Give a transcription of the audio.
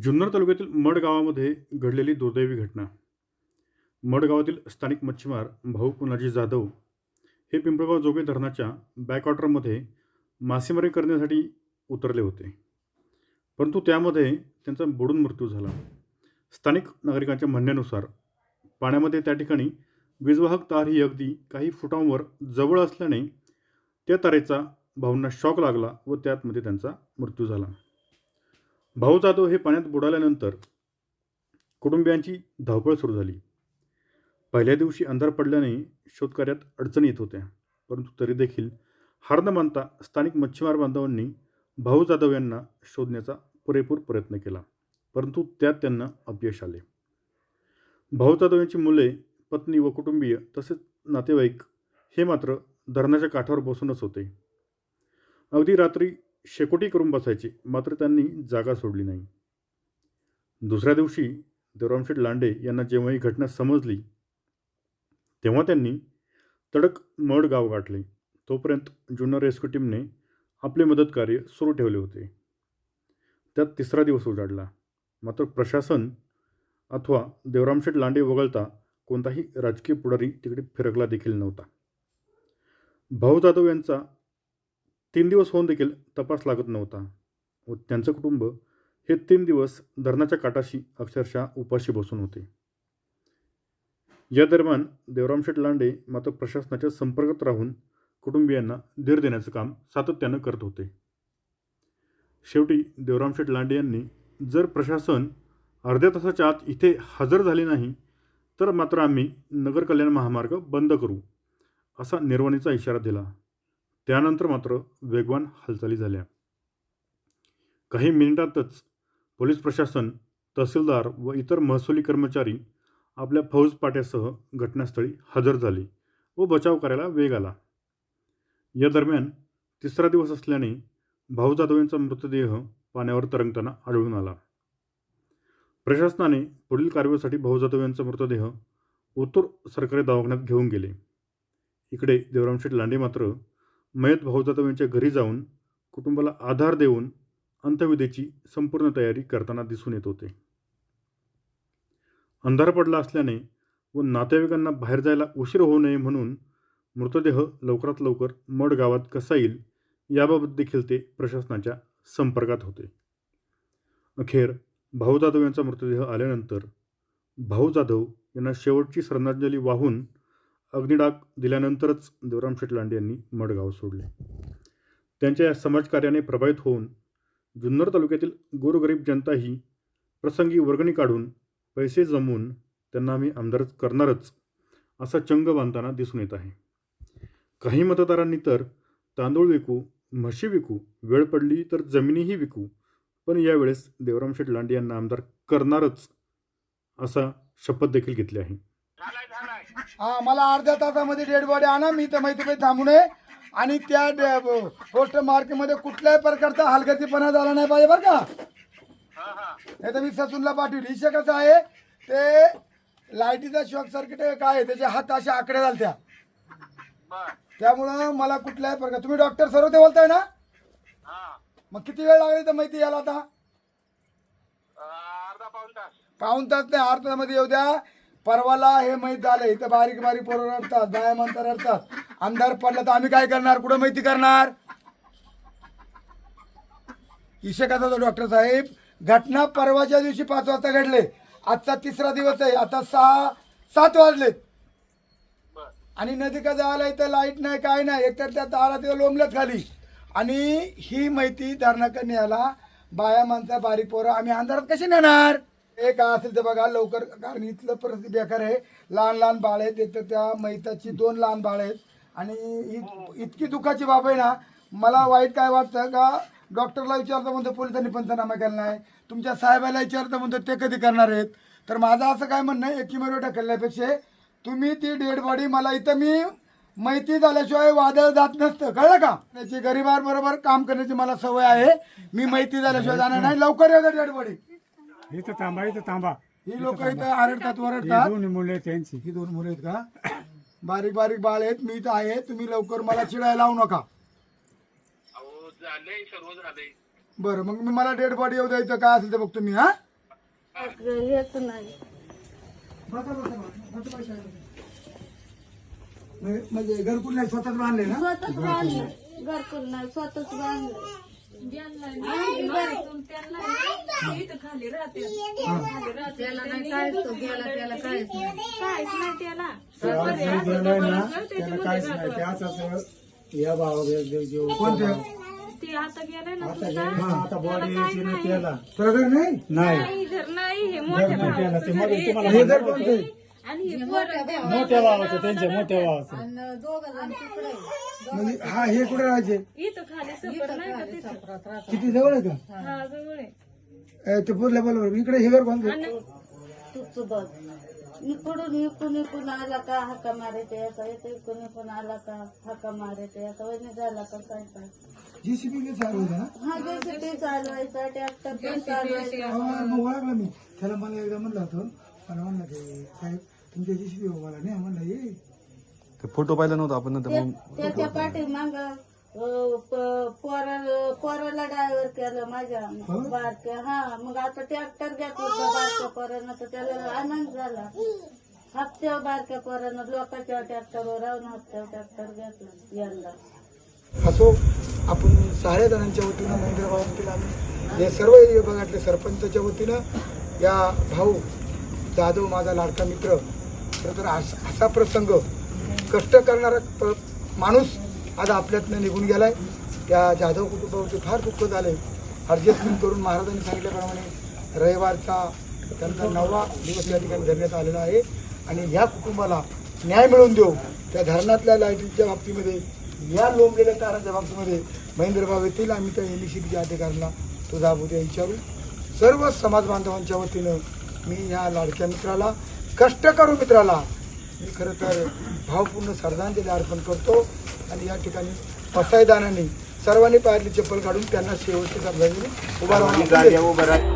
जुन्नर तालुक्यातील मड गावामध्ये घडलेली दुर्दैवी घटना. मड गावातील स्थानिक मच्छीमार भाऊ कुणाजी जाधव हे पिंपळगाव जोगे धरणाच्या बॅकवॉटरमध्ये मासेमारी करण्यासाठी उतरले होते. परंतु त्यामध्ये त्यांचा बुडून मृत्यू झाला. स्थानिक नागरिकांच्या म्हणण्यानुसार पाण्यामध्ये त्या ठिकाणी वीजवाहक तार ही अगदी काही फुटांवर जवळ असल्याने त्या तारेचा भाऊंना शॉक लागला व त्यातमध्ये त्यांचा मृत्यू झाला. भाऊ जाधव हे पाण्यात बुडाल्यानंतर कुटुंबियांची धावपळ सुरू झाली. पहिल्या दिवशी अंधार पडल्याने शोधकार्यात अडचणी येत होत्या परंतु तरी देखील हार न मानता स्थानिक मच्छीमार बांधवांनी भाऊ जाधव यांना शोधण्याचा पुरेपूर प्रयत्न केला परंतु त्यात त्यांना अपयश आले. भाऊ जाधव यांची मुले पत्नी व कुटुंबीय तसेच नातेवाईक हे मात्र धरणाच्या काठावर बसूनच होते. अगदी रात्री शेकोटी करून बसायची. मात्र त्यांनी जागा सोडली नाही. दुसऱ्या दिवशी देवरामशेठ लांडे यांना जेव्हा ही घटना समजली तेव्हा त्यांनी तडक मड गाव गाठले. तोपर्यंत जुन्नर रेस्क्यू टीमने आपले मदत कार्य सुरू ठेवले होते. त्यात तिसरा दिवस उजाडला. मात्र प्रशासन अथवा देवरामशेठ लांडे वगळता कोणताही राजकीय पुढारी तिकडे फिरकला देखील नव्हता. भाऊ जाधव यांचा तीन दिवस होऊन देखील तपास लागत नव्हता. व त्यांचं कुटुंब हे तीन दिवस धरणाच्या काठाशी अक्षरशः उपाशी बसून होते. या दरम्यान देवराम शेठ लांडे मात्र प्रशासनाच्या संपर्कात राहून कुटुंबियांना धीर देण्याचं काम सातत्यानं करत होते. शेवटी देवराम शेठ लांडे यांनी जर प्रशासन अर्ध्या तासाच्या आत इथे हजर झाले नाही तर मात्र आम्ही नगर कल्याण महामार्ग बंद करू असा निर्वाणीचा इशारा दिला. त्यानंतर मात्र वेगवान हालचाली झाल्या. काही मिनिटातच पोलीस प्रशासन तहसीलदार व इतर महसुली कर्मचारी आपल्या फौजपाट्यासह घटनास्थळी हजर झाले व बचाव करायला वेग आला. या दरम्यान तिसरा दिवस असल्याने भाऊ जाधव यांचा मृतदेह पाण्यावर तरंगताना आढळून आला. प्रशासनाने पुढील कारवाईसाठी भाऊ जाधव यांचा मृतदेह उत्तर सरकारी दवाखान्यात घेऊन गेले. इकडे देवरामशेठ लांडे मात्र मयत भाऊ जाधव यांच्या घरी जाऊन कुटुंबाला आधार देऊन अंत्यविधीची संपूर्ण तयारी करताना दिसून येत होते. अंधार पडला असल्याने व नातेवाईकांना बाहेर जायला उशीर होऊ नये म्हणून मृतदेह लवकरात लवकर मड गावात कसा येईल याबाबत देखील ते प्रशासनाच्या संपर्कात होते. अखेर भाऊ जाधव यांचा मृतदेह आल्यानंतर भाऊ जाधव यांना शेवटची श्रद्धांजली वाहून अग्निडाक दिल्यानंतरच देवराम लांडे यांनी मडगाव सोडले. त्यांच्या या समाजकार्याने प्रभावित होऊन जुन्नर तालुक्यातील गोरगरीब जनता ही प्रसंगी वर्गणी काढून पैसे जमवून त्यांना आम्ही आमदारच करणारच असा चंग बांधताना दिसून येत आहे. काही मतदारांनी तर तांदूळ विकू म्हशी विकू वेळ पडली तर जमिनीही विकू पण यावेळेस देवराम शेठ लांडे यांना आमदार करणारच असा शपथ देखील घेतली आहे. हा मला अर्ध्या तासामध्ये डेड बॉडी आणा मी तर माहिती पाहिजे थांबू नये. आणि त्या पोस्ट मार्केटमध्ये कुठल्याही प्रकारचा हलगर्जीपणा झाला नाही पाहिजे बरं का. नाही तर मी ससूनला पाठवली. विषय कसं आहे ते लाईटीचा शॉक सर्किट काय त्याचे हात असे आकडे झालत्या. त्यामुळं मला कुठल्याही प्रकार तुम्ही डॉक्टर सर्व ते बोलताय ना? मग किती वेळ लागेल तर माहिती याला आता? पाऊन तास नाही अर्धा तासामध्ये येऊ द्या. परवाला हे माहीत झालं इथं बारीक बारीक पोरं रडतात बाया म्हणता रडतात. अंधार पडला तर आम्ही काय करणार? कुठं माहिती करणार? इशकाचा तो डॉक्टर साहेब. घटना परवाच्या दिवशी पाच वाजता घडले. आजचा तिसरा दिवस आहे. आता सहा सात वाजलेत. आणि नदी का जायला इथं लाइट नाही काय नाही. एकतर त्या तारा तिथं लोंबल्यात खाली. आणि ही माहिती धरणाकडे न्यायला बाया माणसा बारीक पोरं आम्ही अंधारात कशी नेणार? एक असेल तर बघा लवकर कारण इथलं परिस्थिती बेकार आहे. लहान लहान बाळ आहेत तिथं त्या मैताची दोन लहान बाळ आहेत. आणि इत- इतकी दुःखाची बाब आहे ना मला वाईट काय वाटतं का डॉक्टरला विचारता म्हणतो पोलिसांनी पंचनामा केला नाही. तुमच्या साहेबाला विचारता म्हणतो ते कधी करणार आहेत? तर माझं असं काय म्हणणं आहे एकीमेरो ढकलण्यापेक्षा तुम्ही ती डेड बॉडी मला इथं मी माहिती झाल्याशिवाय वादळ जात नसतं. कळलं का? त्याची गरिबांबरोबर काम करण्याची मला सवय आहे. मी माहिती झाल्याशिवाय जाणार नाही. लवकर येऊ डेड बॉडी. इथं थांबा इथं थांबा. ही लोक इथं आरडतात वरडतात दोन मुले त्यांची. ही दोन मुलं आहेत का? बारीक बारीक बाळ आहेत मी इथं आहे तुम्ही लवकर मला चिडायला लावू नका. अहो झालंय सर्व झालंय. बरं मग मी मला डेड बॉडी येऊ द्यायचं काय असेल ते बघतो मी हा? हेच नाही बसा, बसा, बसा. बसा, बसा. म्हणजे- म्हणजे घरकुल नाही स्वतःच बांधले ना? स्वतःच बांधलं घरकुल नाही स्वतःच बांधलं त्याला नाही तो गेला त्याला काहीच नाही गेलाय ना त्याला काहीच नाही. त्याच असं या भावा देव कोणते? ते आता गेलाय ना आता बॉडी त्याला घर नाही. नाही? हे हे कोणते आणि हे मोठ्या भावाचं त्यांच्या मोठ्या भावाचं. म्हणजे हा हे कुठे राहायचे? इथं खाली सफर नाही का तिथं? किती जवळ आहे का? हा. जवळ आहे. ए, ते बोलल्या बरोबर. इकडे हे घर कोणते? तूच बघ. इकडून इकडून इकडून आला का हाका मारायचा याचा येतो इकडून इकडून आला का हाका मारायचा याचा वैन झाला का काय जीसीबी चालू होता ना? हा जेसीबी चालवायचा ट्रॅक्टर पण चालवायचा. मग ओळखलं मी. त्याला मला एकदा म्हणलं होतं. मला म्हणलं ते साहेब तुमच्या जीसीबी मला नाही म्हणलं ये ते फोटो पाहिला नव्हता आपण नंतर मग त्याच्या पाठीमाग पोरा पोराला ड्रायव्हर केलं माझ्या बारक्या. हा मग आता ट्रॅक्टर घेतलं होतं बारक्या पोरानं तर त्याला आनंद झाला. हप्त्यावर बारक्या पोरानं लोकांच्या ट्रॅक्टरवर राहून हप्त्यावर ट्रॅक्टर घेतलं यंदा. असो आपण साऱ्या जणांच्या वतीनं महेंद्र भावातील आम्ही या सर्व विभागातले सरपंचाच्या वतीनं या भाऊ जाधव माझा लाडका मित्र तर अस- असा प्रसंग कष्ट करणारा प- माणूस आज आपल्यातनं निघून गेलाय. त्या जाधव कुटुंबावरचे फार दुःख झाले ॲडजस्टमेंट करून महाराजांनी सांगितल्याप्रमाणे रविवारचा त्यांचा नववा दिवस या ठिकाणी धरण्यात आलेला आहे. आणि या कुटुंबाला न्याय मिळवून देऊ त्या धरणातल्या लाईटीच्या बाबतीमध्ये या लोंबलेल्या ताराच्या बाबतीमध्ये महेंद्रभाव येतील. आम्ही त्या एम च्या अधिकाऱ्यांना तो दाबोद्या विचारू. सर्व समाज बांधवांच्या वतीनं मी या लाडक्या मित्राला कष्ट करू मित्राला. मी खरं तर भावपूर्ण श्रद्धांजली अर्पण करतो आणि या ठिकाणी पसायदानाने सर्वांनी पायातली चप्पल काढून त्यांना शेवटची श्रद्धांजली उभा राहून